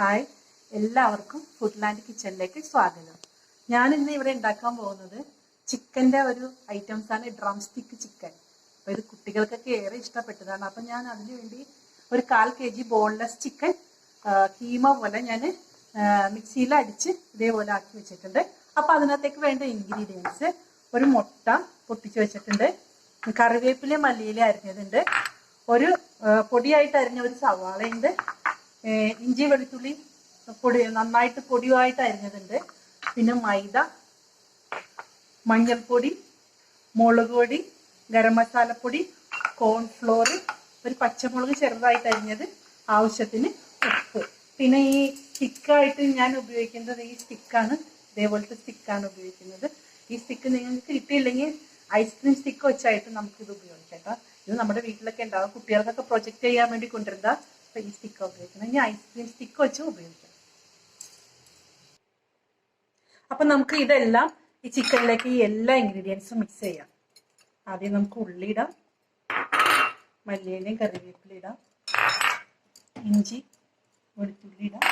Hi. എല്ലാവർക്കും food land കിച്ചണിലേക്ക് സ്വാഗതം. ഞാൻ ഇന്ന് ഇവിടെ ഉണ്ടാക്കാൻ പോകുന്നത് ചിക്കന്റെ ഒരു ഐറ്റംസ് ആണ് ഡ്രം സ്റ്റിക്ക് ചിക്കൻ. അപ്പോൾ ഇത് കുട്ടികൾക്കൊക്കെ ഏറെ ഇഷ്ടപ്പെട്ടതാണ്. അപ്പം ഞാൻ അതിനു വേണ്ടി ഒരു കാൽ K G boneless chicken keema പോലെ ഞാൻ മിക്സിയിൽ അടിച്ച് ഇതേപോലെ ആക്കി വെച്ചിട്ടുണ്ട്. അപ്പോൾ അതിനകത്തേക്ക് വേണ്ട ഇൻഗ്രീഡിയൻസ് ഒരു മുട്ട പൊട്ടിച്ച് വെച്ചിട്ടുണ്ട്. കറിവേപ്പില മല്ലിയില അരിഞ്ഞതുണ്ട്. ഒരു പൊടിയായിട്ട് അരിഞ്ഞ ഒരു സവാളയുണ്ട്. ഇഞ്ചി വെളുത്തുള്ളി പൊടി നന്നായിട്ട് പൊടിയായിട്ട് അരിഞ്ഞതുണ്ട് പിന്നെ മൈദ മഞ്ഞൾപ്പൊടി മുളക് പൊടി ഗരം മസാലപ്പൊടി കോൺഫ്ലോർ ഒരു പച്ചമുളക് ചെറുതായിട്ട് അരിഞ്ഞത് ആവശ്യത്തിന് ഉപ്പ്. പിന്നെ ഈ സ്റ്റിക്കായിട്ട് ഞാൻ ഉപയോഗിക്കുന്നത് ഈ സ്റ്റിക്കാണ് ഇതേപോലത്തെ സ്റ്റിക്കാണ് ഉപയോഗിക്കുന്നത്. ഈ സ്റ്റിക്ക് നിങ്ങൾക്ക് കിട്ടിയില്ലെങ്കിൽ ഐസ്ക്രീം സ്റ്റിക്ക് വെച്ചായിട്ട് നമുക്കിത് ഉപയോഗിക്കാം കേട്ടോ. ഇത് നമ്മുടെ വീട്ടിലൊക്കെ ഉണ്ടാവും. കുട്ടികൾക്കൊക്കെ പ്രൊജക്റ്റ് ചെയ്യാൻ വേണ്ടി കൊണ്ടുവരുന്ന അപ്പൊ ഈ സ്റ്റിക്ക് ഉപയോഗിക്കണം. ഇനി ഐസ്ക്രീം സ്റ്റിക്ക് വെച്ച് ഉപയോഗിക്കാം. അപ്പൊ നമുക്ക് ഇതെല്ലാം ഈ ചിക്കനിലേക്ക് ഈ എല്ലാ ഇൻഗ്രീഡിയൻസും മിക്സ് ചെയ്യാം. ആദ്യം നമുക്ക് ഉള്ളിയിടാം മല്ലിയിലയും കറിവേപ്പില ഇടാം. ഇഞ്ചി വെളുത്തുള്ളി ഇടാം.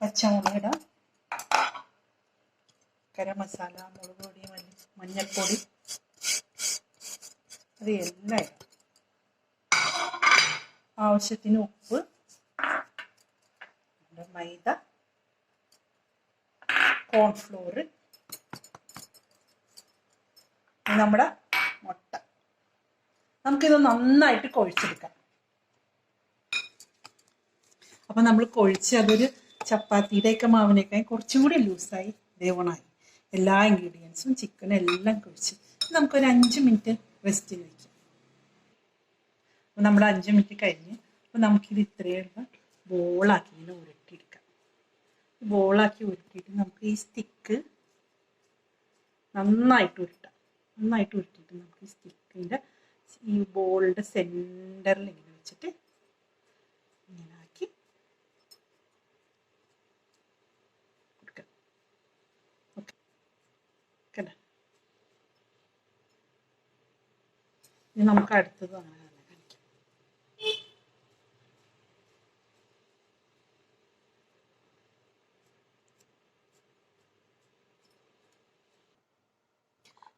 പച്ചമുളക് ഇടാം. ഗരം മസാല മുളക് പൊടി മഞ്ഞൾപ്പൊടി. അത് എല്ലാം ഇടാം. ആവശ്യത്തിന് ഉപ്പ് മൈദ കോൺഫ്ലോർ നമ്മുടെ മുട്ട. നമുക്കിത് നന്നായിട്ട് കൊഴിച്ചെടുക്കാം. അപ്പൊ നമ്മൾ കൊഴിച്ച് അതൊരു ചപ്പാത്തിയുടെയൊക്കെ മാവിനേക്കാൾ കുറച്ചും കൂടി ലൂസായി ദേവണായി എല്ലാ ഇൻഗ്രീഡിയൻസും ചിക്കനും എല്ലാം കുഴിച്ച് നമുക്കൊരു അഞ്ച് മിനിറ്റ് റെസ്റ്റ് വയ്ക്കാം അപ്പോൾ നമ്മൾ അഞ്ച് മിനിറ്റ് കഴിഞ്ഞ് അപ്പോൾ നമുക്കിത് ഇത്രയുള്ള ബോളാക്കി ഇങ്ങനെ ഉരുട്ടിയെടുക്കാം. ബോളാക്കി ഉരുട്ടിയിട്ട് നമുക്ക് ഈ സ്റ്റിക്ക് നന്നായിട്ട് ഉരുട്ടാം. നന്നായിട്ട് ഉരുട്ടിയിട്ട് നമുക്ക് ഈ സ്റ്റിക്കിന്റെ ഈ ബോളിന്റെ സെന്ററിൽ ഇങ്ങനെ വെച്ചിട്ട് ഇങ്ങനെ ആക്കി ഓക്കെ. ഇനി നമുക്ക് അടുത്തത് അങ്ങനെ തന്നെ കാണിക്കാം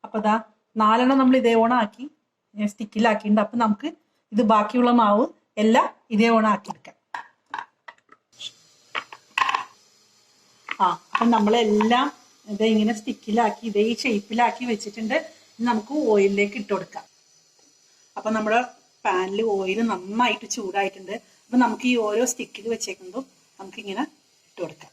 അപ്പൊ ദാ നാലെണ്ണം നമ്മൾ ഇതേ ഓണാക്കി സ്റ്റിക്കിലാക്കിയിട്ടുണ്ട്. അപ്പൊ നമുക്ക് ഇത് ബാക്കിയുള്ള മാവ് എല്ലാം ഇതേ ഓണം ആക്കിയെടുക്കാം ആ അപ്പൊ നമ്മളെല്ലാം ഇത് ഇങ്ങനെ സ്റ്റിക്കിലാക്കി ഇതേ ഷേപ്പിലാക്കി വെച്ചിട്ടുണ്ട്. നമുക്ക് ഓയിലിലേക്ക് ഇട്ട് കൊടുക്കാം. അപ്പൊ നമ്മുടെ പാനിൽ ഓയിൽ നന്നായിട്ട് ചൂടായിട്ടുണ്ട്. അപ്പൊ നമുക്ക് ഈ ഓരോ സ്റ്റിക്കിൽ വെച്ചേക്കുന്നതും നമുക്കിങ്ങനെ ഇട്ട് കൊടുക്കാം.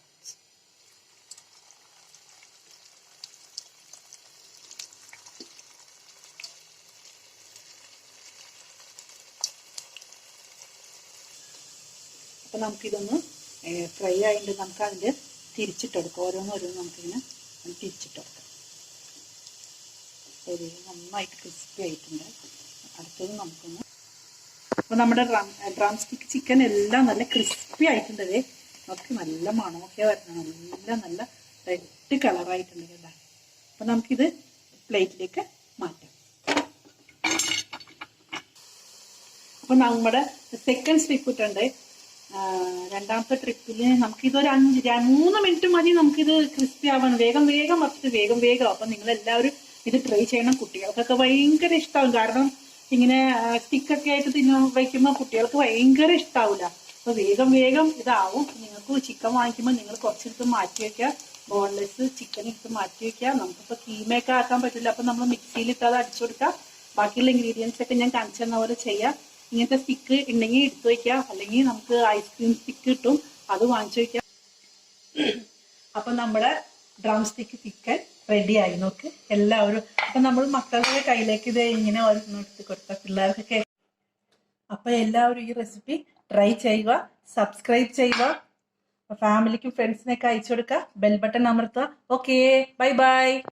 അപ്പൊ നമുക്കിതൊന്ന് ഫ്രൈ ആയിട്ട് നമുക്ക് അതിന്റെ തിരിച്ചിട്ടെടുക്കാം. ഓരോന്നോരോന്ന് നമുക്കിങ്ങനെ തിരിച്ചിട്ടെടുക്കാം. ഒരു നന്നായിട്ട് ക്രിസ്പി ആയിട്ടുണ്ട്. അടുത്തത് നമുക്കൊന്ന് അപ്പോൾ നമ്മുടെ ഡ്രം സ്റ്റിക്ക് ചിക്കൻ എല്ലാം നല്ല ക്രിസ്പി ആയിട്ടുണ്ട്. നമുക്ക് നല്ല മണമൊക്കെ വരണം. നല്ല നല്ല റെഡ് കളറായിട്ടുണ്ട് കേട്ടോ അപ്പം നമുക്കിത് പ്ലേറ്റിലേക്ക് മാറ്റാം. അപ്പൊ നമ്മുടെ സെക്കൻഡ് സ്റ്റിക്ക് ഇട്ടുണ്ട്. രണ്ടാമത്തെ ട്രിപ്പിൽ നമുക്കിതൊരു അഞ്ച് മൂന്ന് മിനിറ്റ് മതി നമുക്കിത് ക്രിസ്പി ആവണം വേഗം വേഗം വറുത്ത് വേഗം വേഗം. അപ്പൊ നിങ്ങൾ എല്ലാവരും ഇത് ട്രൈ ചെയ്യണം കുട്ടികൾക്കൊക്കെ ഭയങ്കര ഇഷ്ടമാവും കാരണം ഇങ്ങനെ സ്റ്റിക്കൊക്കെ ആയിട്ട് തിന്നു വയ്ക്കുമ്പോൾ കുട്ടികൾക്ക് ഭയങ്കര ഇഷ്ടാവില്ല അപ്പൊ വേഗം വേഗം ഇതാവും. നിങ്ങൾക്ക് ചിക്കൻ വാങ്ങിക്കുമ്പോൾ നിങ്ങൾ കുറച്ചെടുത്ത് മാറ്റി വെക്കുക. ബോൺലെസ് ചിക്കൻ എടുത്ത് മാറ്റി വെക്കുക. നമുക്കിപ്പോ കീമയൊക്കെ ആക്കാൻ പറ്റില്ല. അപ്പൊ നമ്മൾ മിക്സിയിൽ ഇട്ട് അത് അടിച്ചു കൊടുക്കുക. ബാക്കിയുള്ള ഇൻഗ്രീഡിയൻസ് ഒക്കെ ഞാൻ കാണിച്ചു തന്ന പോലെ ചെയ്യാം. ഇങ്ങനത്തെ സ്റ്റിക്ക് ഉണ്ടെങ്കിൽ എടുത്തു വെക്കാം അല്ലെങ്കിൽ നമുക്ക് ഐസ്ക്രീം സ്റ്റിക്ക് കിട്ടും. അത് വാങ്ങിച്ചു വയ്ക്കാം അപ്പം നമ്മുടെ ഡ്രം സ്റ്റിക്ക് ചിക്കൻ റെഡിയായി നോക്ക്. എല്ലാവരും. അപ്പം നമ്മൾ മക്കളുടെ കയ്യിലേക്ക് ഇത് ഇങ്ങനെ എടുത്ത് കൊടുത്ത പിള്ളേർക്കൊക്കെ അപ്പം എല്ലാവരും ഈ റെസിപ്പി ട്രൈ ചെയ്യുക. സബ്സ്ക്രൈബ് ചെയ്യുക. ഫാമിലിക്കും ഫ്രണ്ട്സിനൊക്കെ അയച്ചു കൊടുക്കുക. ബെൽ ബട്ടൺ അമർത്തുക. Okay bye bye